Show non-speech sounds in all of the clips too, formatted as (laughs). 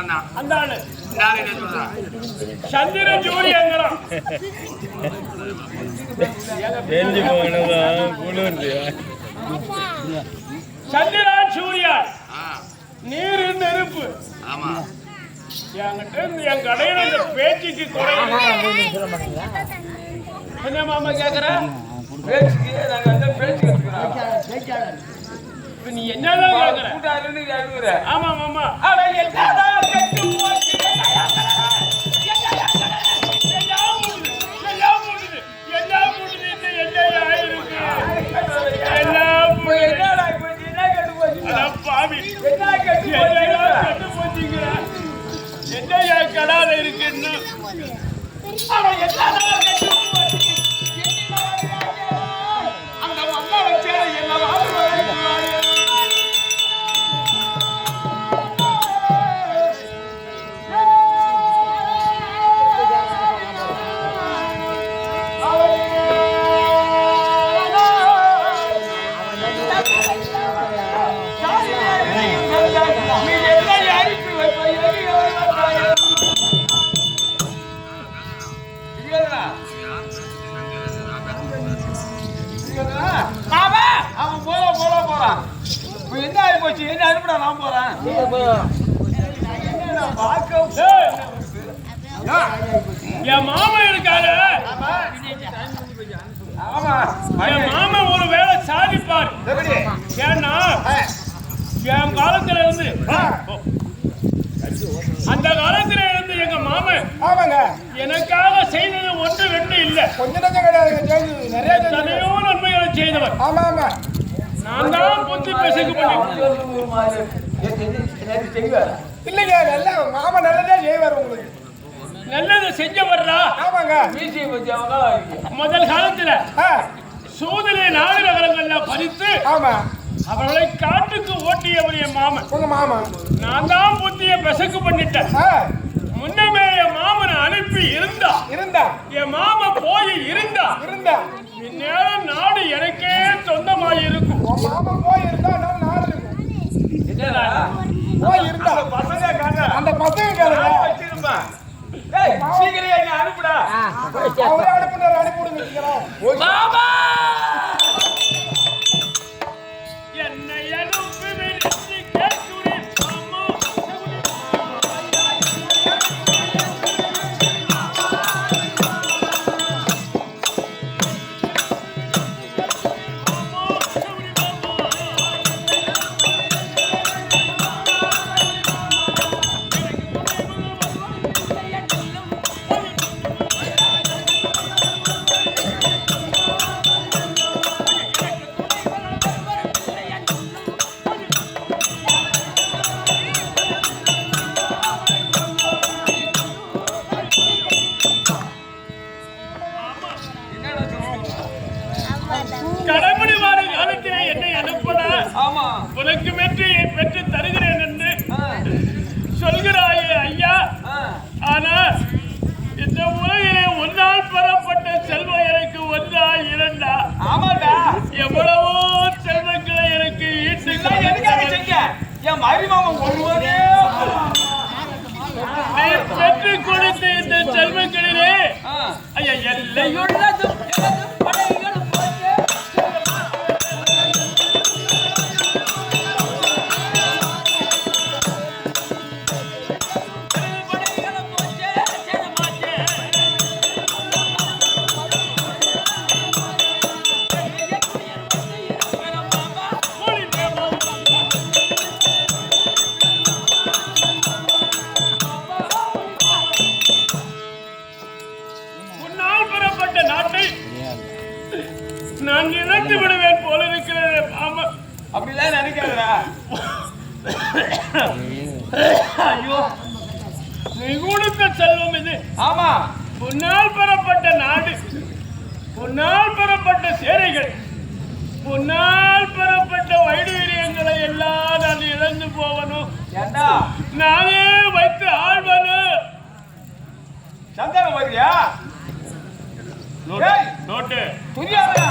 சொல்றான் நான். என்ன சொல்றான் சந்திர தெரிஞ்சு குளிர்து சந்திரன் சூரியன் ஆ, நீர் நெருப்பு ஆமா என்கிட்ட இருந்து என் கடையில இந்த பேச்சுக்கு என்ன மாமா கேக்குற பேச்சுக்கு நாங்க அந்த பேச்சுக்கு இருக்கிறோம். இப்ப நீ என்னதான் கேக்குற கூட்டாளின்னு கேட்குற. ஆமா என்னடா கெட்டு போச்சு? எல்லாம் மூடுது, எல்லாம் மூடுது, எல்லாம் ஆமாங்க. எனக்காக செய்தது ஒன்று ரெண்டு இல்ல. கொஞ்ச நஞ்சம் செஞ்சது நிறைய எத்தனையோ நன்மைகளை செய்தவர். ஆமா ஆமா. நான் தான் புத்தி பெசகு பண்ணி இல்லைங்க நல்ல மாமா நல்லதே செய்வார் உங்களுக்கு. நல்லதை செஞ்சவர்ரா? ஆமாங்க. முதல் காலத்துல சூதனை நாடு நகரங்கள்ல பறித்து ஆமா. அவர்களை காட்டுக்கு ஓட்டியவர் என் மாமன். உங்க மாமா. நான் தான் புத்திய பெசக்கு பண்ணிட்டேன். முன்னமே அனுப்பி இருந்தா? இருந்தா. என் மாமன் போய் இருந்தா? இருந்தா. இந்நேரம் நாடு எனக்கே சொந்தமாய் இருக்கும் மாமா போய் இருந்தா நாடு இருக்கும் என்னடா? போய் இருந்தா. பசங்க காங்க அந்த பசங்க கேளுங்க வச்சிருப்பா ஏய் சீக்கிரம் என்ன அனுப்புடா. அவரே அனுப்புனார் அனுப்பி விடுங்க சீக்கிரம். மாமா! ஒருவரே மருமகன் கொடுத்த இந்த செல்வங்களிலே ஆ. ஐயா எல்லையுள்ள ஐயோ. நீ கொடுத்த செல்வம் இது. ஆமா. உன்னால் பெறப்பட்ட நாடு. உன்னால் பெறப்பட்ட சேரைகள் உன்னால் பெறப்பட்ட வைடூரியங்களை எல்லாம் நான் இழந்து போவனும் ஏண்டா? நானே வைத்து வரியா? ஏய். நோட்டு. புரியாதா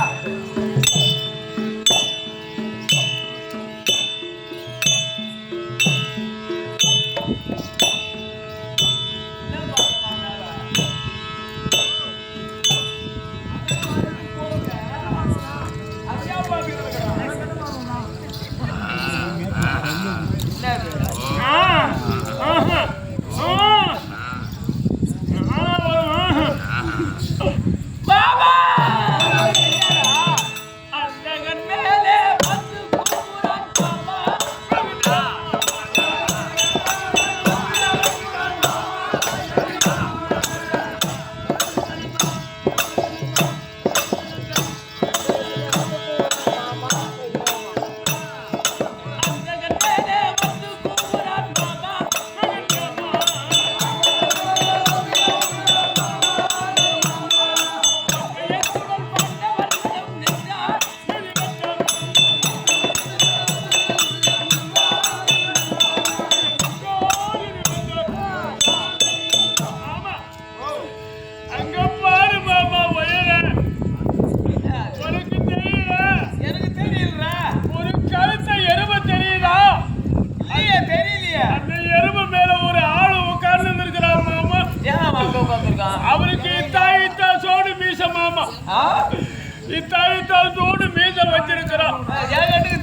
இத்தாழ்த்தோடு மீசல் வச்சிருக்கிறான்.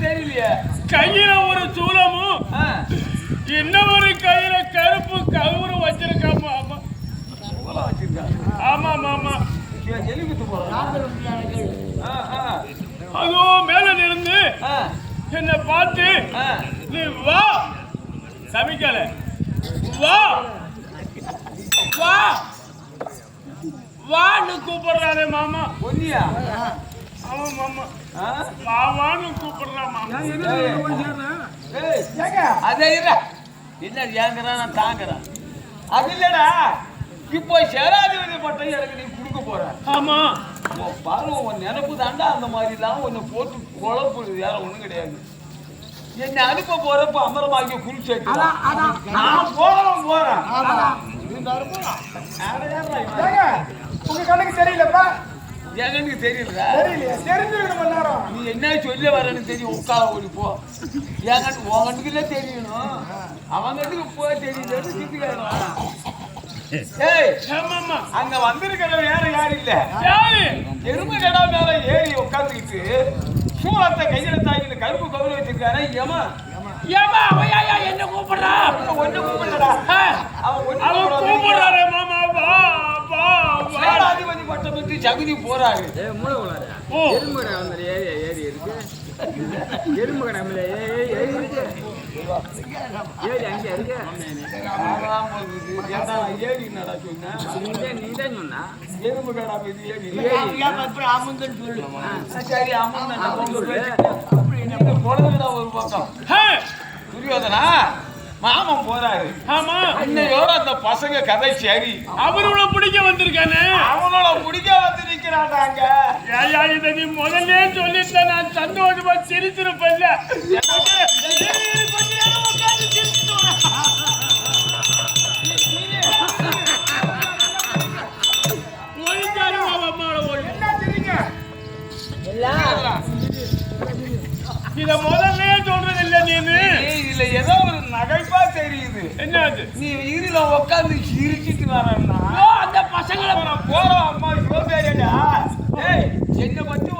தெரியலையே? கையில ஒரு சூலமும் ஆ, இன்னொரு கையில கருப்பு கவுரும் வச்சிருக்கான் மாமா இவ்வளவு வச்சிருக்கா. ஆமா. மாமா ஐயோ, எலி குத்து போறா. ஆ, ஆ, அதுவும் மேல ஆ, என்னை பார்த்து. நீ வா. சமைக்கல. வா. வா. வான்னு கூப்பிடுறாரு மாமா. பொன்னியா? அவன் மாமா ஆ? வா வான்னு கூப்பிடுறான் மாமா ஏய், ஏங்க அதே இரு. என்ன ஏங்குறான் நான் தாங்குறேன் அது இல்லடா இப்போ சேராதிபதி பட்டம் எனக்கு நீ கொடுக்க போற ஆமா உன் பாரு உன் நினப்பு தாண்டா அந்த மாதிரி தான் உன்னை போட்டு குழப்புது வேற ஒண்ணும் கிடையாது என்னை அனுப்ப போறப்ப அமரமாகிய குறிச்சேட்டு நான் போறேன் போறேன் யாரை யாரா இவன்? ஏங்க உங்க கண்ணுக்கு தெரியலப்பா எனக்கு தெரியல நேரம் நீ என்ன சொல்ல வரேன்னு தெரியும் உட்கார ஓடி போ. என் கண்டுக்குல தெரியணும். தெரியுது சித்திக்கிறேன் ஏய் ஆமாம்மா. அங்க வந்திருக்கிறவன் வேற யாரும் இல்ல. எருமை கடா மேல ஏறி உட்காந்துக்கிட்டு சூளத்தை கையில தாங்கிட்டு கருப்பு கவுரி வச்சிருக்காரு ஏமா? ஏமா அவன் ஏயா என்ன கூப்பிடுறா? ஒண்ணு கூப்பிடலடா. ஆ, அவன் ஒண்ணு அவன் கூப்பிடாத. கூப்பிடுறாரு மாமா வா வா வா சேனாதிபதி பட்டம் பெற்று ஜகுதி போறாரு ஓ ஆறாம் வகுப்பு. ஏன்டா ஏறி என்னடா சொன்ன? எறும்பு கடா மீது ஏறி. ஆ, சரி, உங்க பேச்சு. இந்த குழந்தைடா ஒரு பக்கம் ஹே, துரியோதனா மாமன் போறாரு. ஆமா. இன்னையோட அந்த பசங்க கதை சரி. அவரோட பிடிக்க வந்திருக்கானே. அவனோட முடிக்க வந்து நிக்கிறாண்டாங்க ஏயா இதை நீ முதல்ல சொல்லிட்ட நான் சந்தோஷமா சிரிச்சிருப்பேன்ல. இத முதல்ல சொல்றது இல்ல நீனு. இதுல ஏதோ ஒரு நகைப்பா தெரியுது. என்னது நீ இருல உட்காந்து சிரிச்சிட்டு வரேன்னா அந்த பசங்களை போறோம் அம்மா ஏய் என்ன பத்தி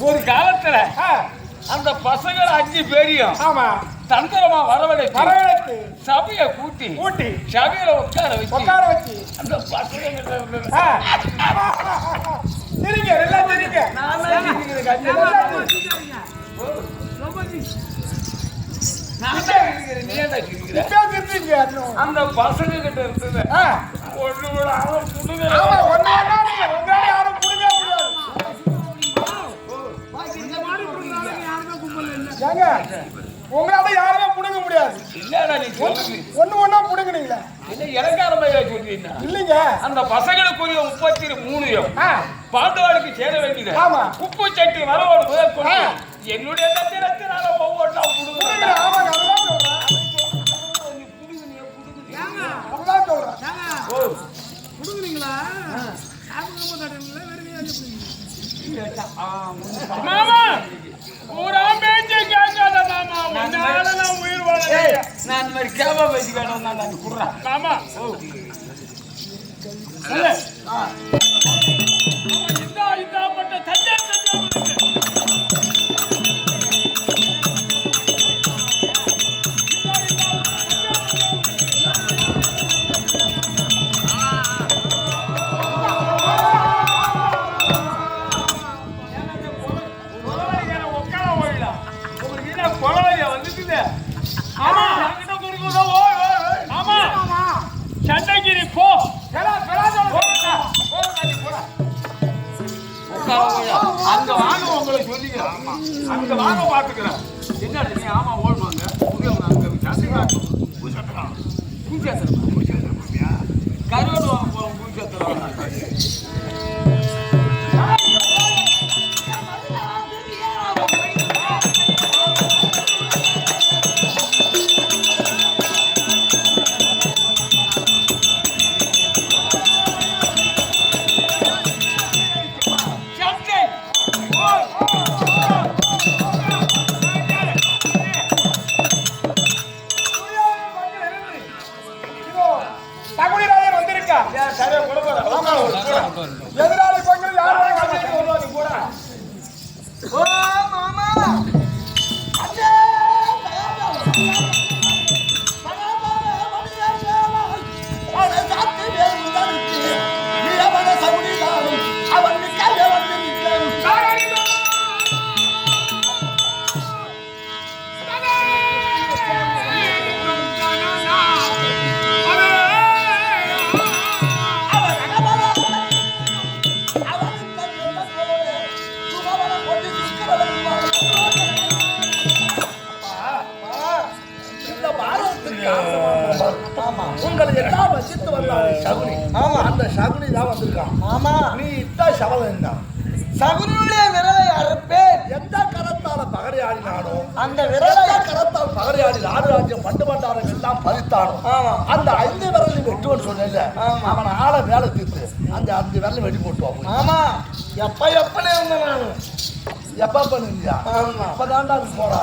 ஒரு காலத்துல அந்த பசங்களை அஞ்சு பேரையும் ஆமா. தந்திரமா வரவழைத்து வரவேற்று சபையை கூட்டி ஊட்டி சபையில உட்கார வச்சு உட்கார வச்சு. அந்த பசங்க எல்லாம் தெரியுங்க. அந்த பசங்க கிட்ட இருந்தது. ஒண்ணு கூட அவன் ஒண்ணு ஏங்க, உங்களால யாருமே புடுங்க முடியாது. என்னடா நீ சொல்றது? ஒண்ணு ஒண்ணா புடுங்குனீங்களே என்ன இலக்கார பையா சொல்றீன்னா? இல்லைங்க. அந்த பசங்களுக்குரிய முப்பத்தி மூணையும் பாண்டவாளுக்கு சேர வேண்டியது. ஆமா. உப்பு சட்டி வரவோடு முதல். என்னுடைய தத்திரத்தினால ஒவ்வொன்றா புடுங்க அங்க வாங்க உங்களை சொல்லிக்கிறேன். ஆமா. அங்க வாங்க பாத்துக்கிறேன். என்ன நீ ஆமா ஓடுவாங்க அங்க? சத்திரம் பூசத்திரம் பூசத்திரம் கருவாடு வாங்க போறோம் பூசத்திரம் இருந்தேன் நானு. எப்ப ஆமா. அப்பதான்டா போறா.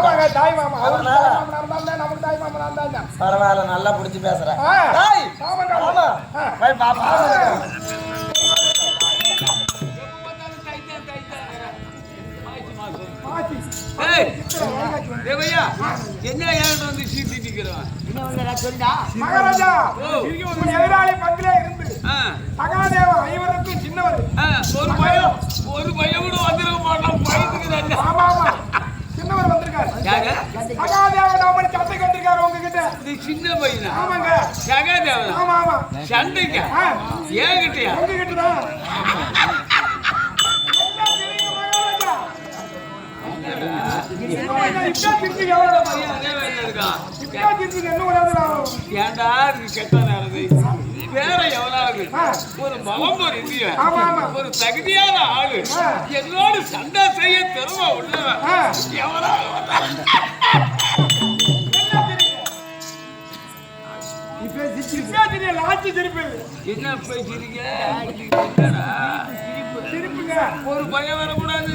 ஆமாங்க தாய் மாமா. அவர் அதனால? தாய் மாமனார் தான் தான், நமக்கு தாய் மாமனார் தான் தான். பரவாயில்ல நல்லா புடிச்சு பேசுற. ஆமாங்க. போய் பாப்பா. என்ன வந்து சீட்டி நிக்கிறோம் மகாராஜா எதிராளி பங்கிலே இருந்து. ஆ, சகாதேவன் ஐவருக்கும் சின்னவர். ஒரு பையன் ஒரு பையன் கூட வந்திருக்க மாட்டான் பயத்துக்கு நல்ல ஆமா ஆமா சகாதேவன் நாம சண்டைக்கு வந்திருக்காரு உங்ககிட்ட. இது சின்ன பையனா? ஆமாங்க. சகாதேவன் ஆமா ஆமா. சண்டைக்கா? ஏன் கிட்டயா உங்ககிட்ட தான் இப்ப திருச்சி எவ்வளவு? பையன் அதே வேலையில இருக்கான் இப்ப திருச்சி என்ன உணர்ந்து ஏன்டா இது கெட்ட நேரது வேற எவனாவது. ஒரு பலம் ஒரு இந்தியன். ஒரு தகுதியான ஆளு. என்னோடு சண்டை செய்ய திறமை உள்ளவன். எவனாவது என்ன என்னடா? திருப்புங்க. ஒரு பையன் வரக்கூடாது.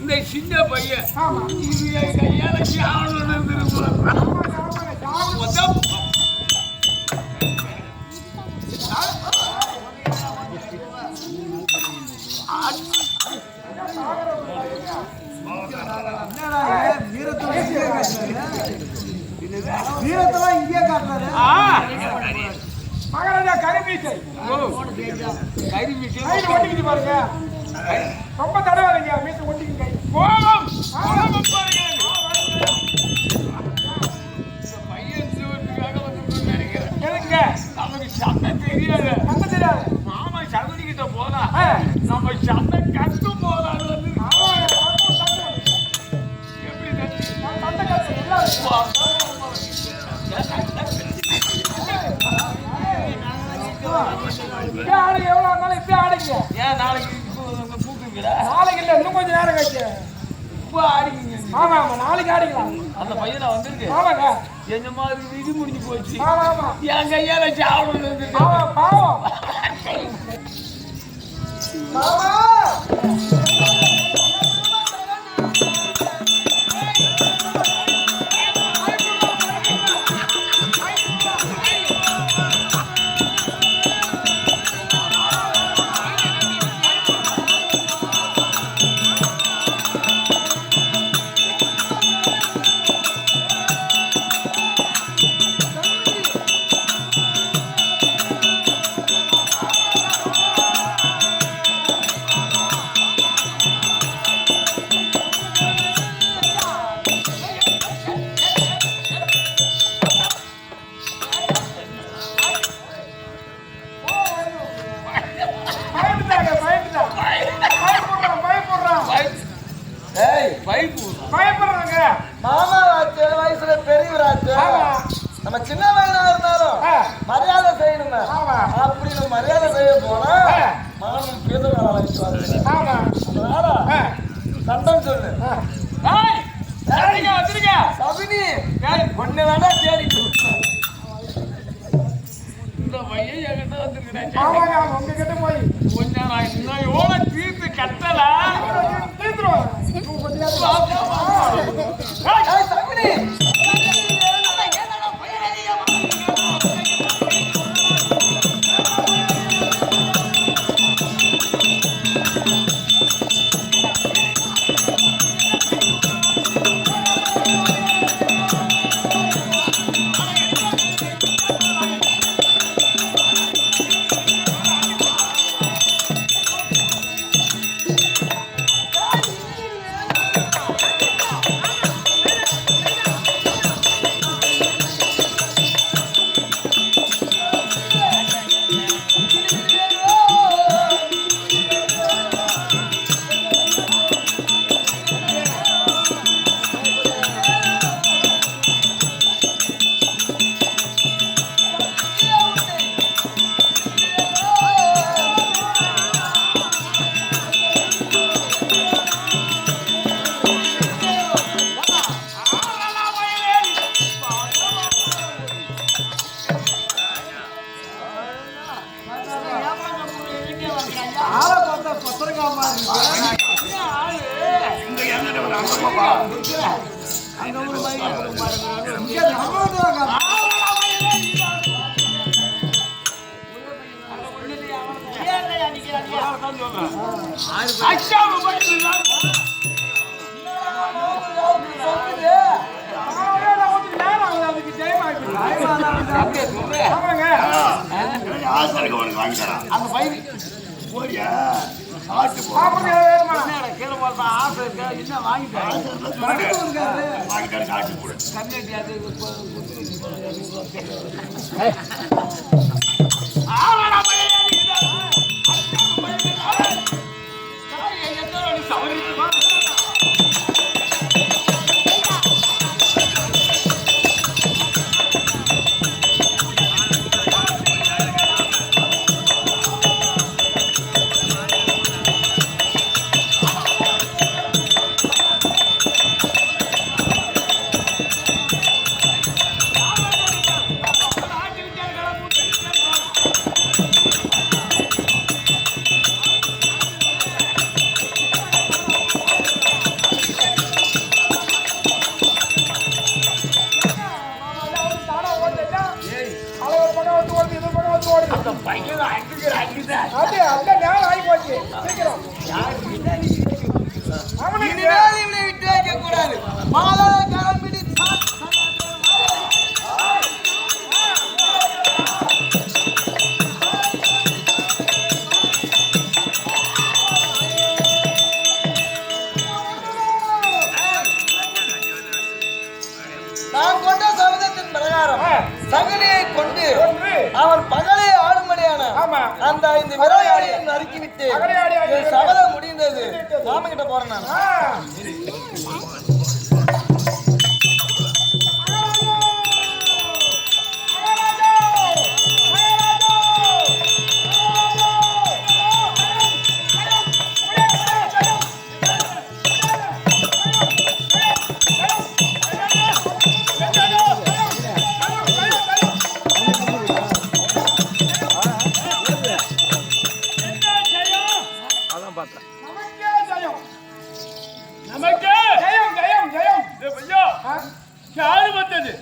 இந்த சின்ன பையன். இது என் கையால சாவணும்னு வீரத்தெல்லாம் இங்கே காட்டுறாரு ஆ. மகாராஜா கருமீசை ஓ. கறி மிஷின் கையில் ஒட்டிக்கிட்டு பாருங்க ரொம்ப தடவாதீங்க மீசை ஒட்டிக்கிட்டு கை கோபம் கோபம் பாருங்க இந்த பையன் சிவனுக்காக வந்து நினைக்கிறேன் எதுங்க நமக்கு சண்டை தெரியாது அங்க தெரியாது ஆடுங்க எவ்வளவு இருந்தாலும் இப்ப ஆடுங்க? ஏன் நாளைக்கு கூப்பிட்டுக்கிறா நாளைக்கு இல்ல இன்னும் கொஞ்சம் நேரம் கழிச்சு. இப்போ ஆடிக்கிங்க ஆமா ஆமா நாளைக்கு ஆடிக்கலாம் அந்த பையனை வந்திருக்கு? ஆமாங்க. என்ன மாதிரி விதி முடிஞ்சு போச்சு? ஆமா ஆமா. என் கையால வந்துருக்கு. ஆமா பாவம். (laughs) தீர்த்தகாலம் ಅವರಿಗೆ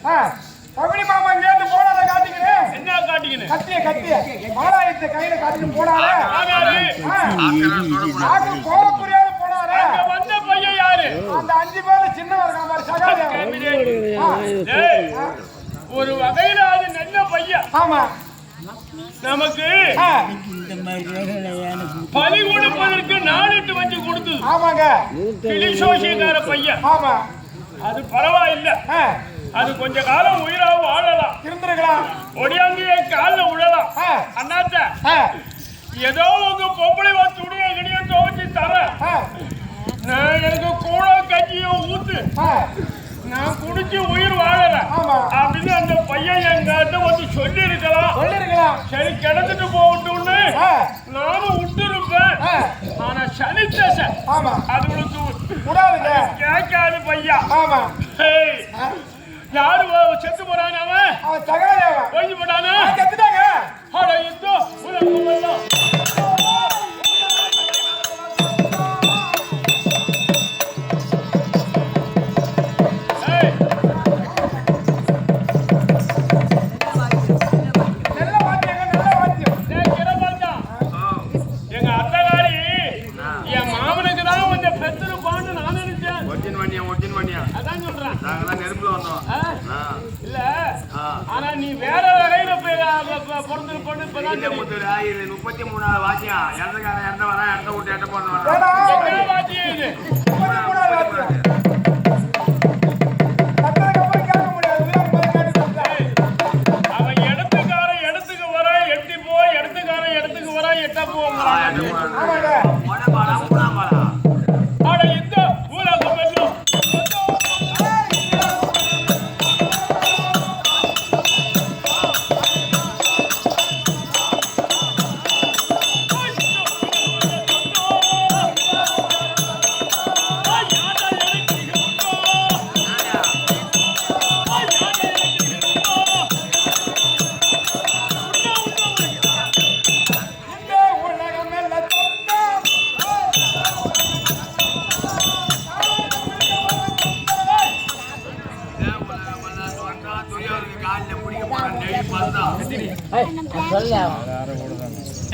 ஆ. பகுனி மாமா இங்க இருந்து போனார காட்டிக்கிறேன் என்ன காட்டிக்கின்னு கத்திய கத்திய. மாலாயத்தை கையில காட்டிட்டு போனாரே புரியாத போனாரே வந்த பையன் யாரு? அந்த அஞ்சு பேர்ல சின்னவர் இருக்கான் பாரு சகாதேவன். ஒரு வகையில அது நல்ல பையன். ஆமா. நமக்கு. பலி கொடுப்பதற்கு நாளிட்டு வச்சு கொடுத்தது. ஆமாங்க. பையன். ஆமா. அது பரவாயில்ல. அது கொஞ்ச காலம் உயிராக வாழலாம் இருந்திருக்கலாம். ஒடியாங்கிய காலில் விழலாம். அண்ணாத்த. ஏதோ உங்க பொம்பளை வா துணியை கிணிய துவைச்சு தர. நான் எனக்கு கூட கஞ்சியும் ஊத்து. நான் குடிச்சு உயிர் ஆமா. அப்படின்னு அந்த பையன் என்கிட்ட வந்து சொல்லி இருக்கலாம் சரி கிடந்துட்டு போகட்டும்னு. நானும் விட்டுருப்பேன். ஆ. சனி தசை ஆமா. அது உனக்கு கேட்காது பையா. யாரு செத்து போறான் அவன்? அவன் சகாதேவன் ஒழிஞ்சு போட்டானா? அட உலகம் முப்பத்தி மூணாவது வாத்தியம் இறந்துக்காரன் இறந்த வரேன் இறந்த விட்டு எட்ட போன வரேன்.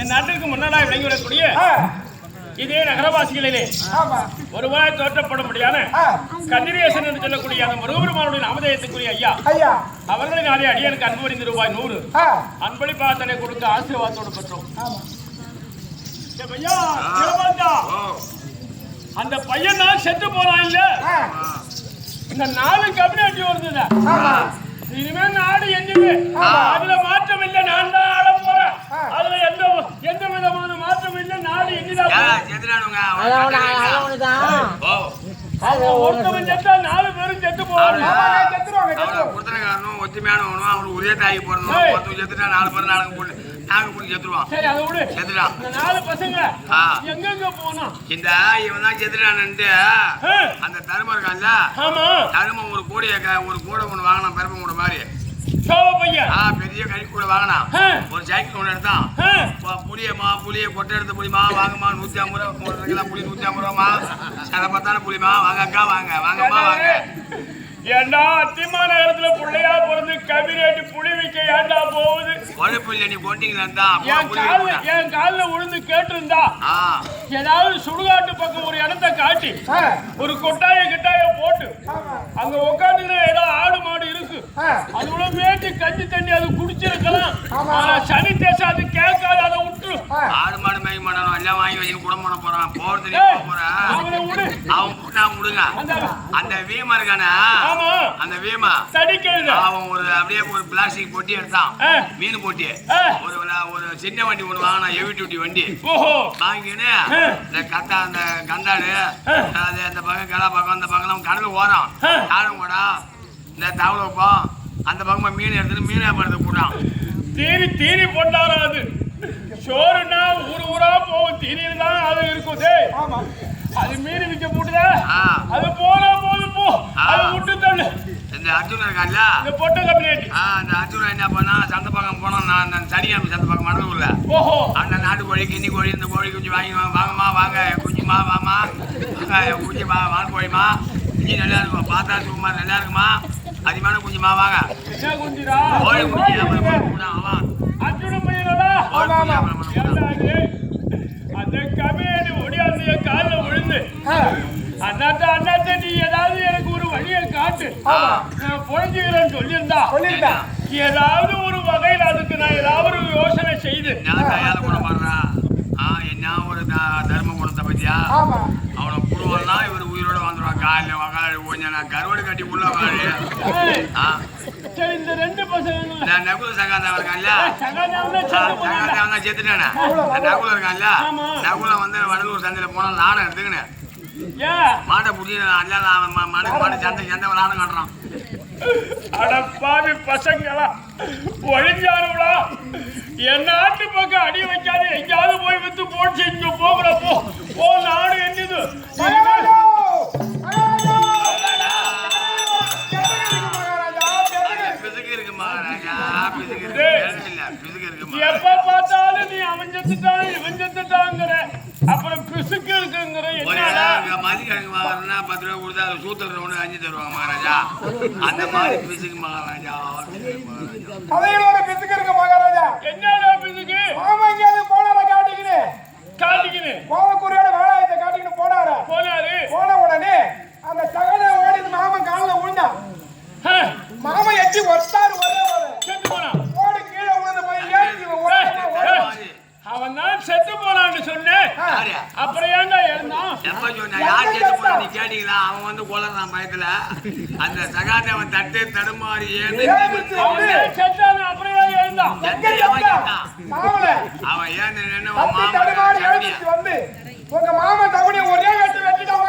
என் நாட்டுக்கு முன்னதாக விளங்கிவிடக்கூடிய இதே நகரவாசிகளிலே ஆமா. ஒருவாய் தோற்றப்படும்படியான ஆ, கதிரேசன் என்று சொல்லக்கூடிய அந்த முருகபெருமானுடைய நாமதேயத்துக்குரிய ஐயா. ஐயா. அவர்களின் ஆலே அடியனுக்கு அன்பு ரூபாய் நூறு. அன்பளிப்பாத்தனை கொடுத்து ஆசீர்வாதத்தோடு பெற்றோம். அந்த பையன் தான் செத்து போறான் இல்ல? இந்த நாலு கபினேட்டி வருதுல ஆமா. இனிமே நாடு எங்குது அதுல மாற்றம் இல்ல நான் தான் ஆள போறேன். அதுல எந்த எந்த விதமான மாற்றம் இல்ல நாடு எங்குதான் ஒருத்தவன் செத்தா நாலு பேரும் செத்து போவாங்க. ஒத்துமையானவனும் அவனுக்கு ஒரே தாய். ஒருத்தன் செத்துட்டா நாலு பேர் நாடகம் போட்டு நாங்க போட்டு செத்துருவான் சரி அதை விடு. இந்த நாலு பசங்க ஆ. எங்கெங்க போனா இந்த இவன் தான் செத்துட்டான்ட்டு ஆ, அந்த தருமம் இருக்கான்ல? ஆமா. தருமம் ஒரு கோடிய க- ஒரு கூடை ஒன்று வாங்கினான் பெருமை கூட மாதிரி. பெரிய கறி கூட வாங்கினான். ஒரு சைக்கிள் ஒன்று எடுத்தான். புளியம்மா புளிய கொட்டை எடுத்த புளிமா வாங்கம்மா நூத்தி ஐம்பது ரூபா புளி நூத்தி ஐம்பது ரூபாமா சிறப்பத்தான புளிமா வாங்க அக்கா வாங்க வாங்கம்மா வாங்க. ஏண்டா அத்திமா நகரத்துல புள்ளையா பிறந்து கபிரேட்டு புளி விக்க ஏண்டா போகுது? உழைப்பு இல்லை நீ போட்டிங்களா என் கால்ல வைக்கணும். என் கால்ல விழுந்து கேட்டிருந்தா ஏதாவது சுடுகாட்டு பக்கம் ஒரு இடத்த காட்டி ஒரு கொட்டாய கிட்டாய போட்டு அங்க உட்காந்துட்டு ஏதோ ஆடு மாடு இருக்கு. ஆ, அது கூட மேய்ச்சி கஞ்சி தண்ணி அது குடிச்சிருக்கலாம். ஆனா சனி தேசம் அது கேட்காது அதை விட்டு ஆடு மாடு மேய் மாடணும் எல்லாம் வாங்கி வச்சு குடம் பண்ண போறான். போறது நீ ஏய், போற? அவனை விடு. அவன் முட்டா முடுங்க அந்த அந்த வீமா இருக்கானே ஆமா. அந்த வீமா. தடிக்கிறது அவன் ஒரு அப்படியே ஒரு பிளாஸ்டிக் பொட்டி எடுத்தான். மீன் பொட்டி. ஒரு ஒரு சின்ன வண்டி ஒன்று வாங்கினா ஹெவி டியூட்டி வண்டி. ஆ. இந்த கத்தா அந்த கந்தாடு ஆ. அது அந்த பக்கம் கிளா பக்கம் அந்த பக்கம் கடல் ஓரம். தாழம் கூட இந்த தவளை வைப்போம் அந்த பக்கமா மீன் எடுத்துட்டு மீன் வியாபாரத்தை போட்டான். தீனி தீனி போட்டாரா அது? சோறுனா ஊரு ஊரா போகும். தீனியில் தான் அது ஆமா. அது மீன் விற்க போட்டுதா. அது போனா போது போ ஆ. அது விட்டு தள்ளு. இந்த அர்ஜுன் இருக்கான்ல? இந்த பொட்டை ஆ, அந்த அர்ஜுன் என்ன பண்ணா? சந்தை பக்கம் போனோம் நான் அந்த சனிக்கிழமை சந்தை பக்கம் மடங்கூர்ல ஓஹோ. அந்த நாட்டு கோழி கிண்ணி கோழி இந்த கோழி குஞ்சு வாங்கி வா- வாங்கம்மா வாங்க. குஞ்சுமா வாமா குஞ்சு வா வான் கோழிமா குஞ்சு நல்லா இருக்கும் பார்த்தா சும்மா நல்லா இருக்குமா அதிகமான குஞ்சுமா வாங்க. கோழி குஞ்சு வியாபாரம் பண்ண அவன் அர்ஜுன? அந்த என் காலில் விழுந்து. ஆ, அண்ணாத்த அண்ணாத்த நீ ஏதாவது எனக்கு ஒரு வழியை காட்டு. நான் புரிஞ்சுக்கிறேன்னு சொல்லியிருந்தா. ஏதாவது ஒரு வகையில் அதுக்கு நான் ஏதாவது ஒரு யோசனை செய்து. நான் கையால கூட பாடுறா ஆ என்ன ஒரு த- தர்ம குணத்தை பத்தியா? அவனை குடுவம்லாம் இவர் உயிரோட வந்துடுவான் காலையில் வகாலி கொஞ்சம் நான் கருவாடு கட்டி உள்ள வாழி ஏய், ஆ. சரி இந்த ரெண்டு பசங்க இந்த நகுல சகாந்தா இருக்கான்ல? வந்தா செத்துட்டானே நகுல இருக்கான்ல. நகுல வந்து வடலூர் சந்தையில போனா நாடகம் எடுத்துக்கினேன். மாட்டை புரிய மாடு மாடு சந்தை சந்தை விளாட காட்டுறான். அடப்பாவி பசங்களா. ஒழிஞ்சாருங்களா என் நாட்டு பக்கம் அடி வைக்காது எங்கேயாவது போய் வித்து போட்டு இங்க போகிறப்போ ஓ நாடு என்னது? எப்ப பார்த்தாலும் நீ அவன் செத்துட்டான் இவன் செத்துட்டாங்க. பிசுக்கு இருக்குங்கிற மதிக்கிழங்கு வாங்குறதுனா பத்து ரூபா கொடுத்தா அது சூத்திர ஒன்று அஞ்சு தருவாங்க மகாராஜா. அந்த மாதிரி பிசுக்கு மகாராஜா. கதையிலோட பிசுக்கு இருக்க மகாராஜா. என்னடா பிசுக்கு? மாமா எங்கேயாவது போனார காட்டிக்கின்னு காட்டிக்கின்னு கோவக்குரியோட வேலாயத்தை காட்டிக்கின்னு போனார. போனாரு. போன உடனே அந்த சகனை ஓடி மாமன் காலில் விழுந்தான் ஹே, மாமன் எட்டி ஒத்தாரு ஒரே ஒரு. செத்து ஓடி கீழே விழுந்து போய் ஏறி ஓடுறான். அவன் தான் செத்து போனான்னு சொன்னேன். அப்புறம் ஏன்டா இருந்தான் எப்ப சொன்ன? யார் செத்து போனா நீ கேட்டீங்களா? அவன் வந்து கொலறான் பயத்துல. அந்த சகாதேவன் தட்டு தடுமாறி ஏந்து செத்தான்? அப்புறம் எழுந்தான் அவன் ஏன் என்ன மாமா உங்க மாமா தகுதியை ஒரே கட்டி வெட்டிட்டான்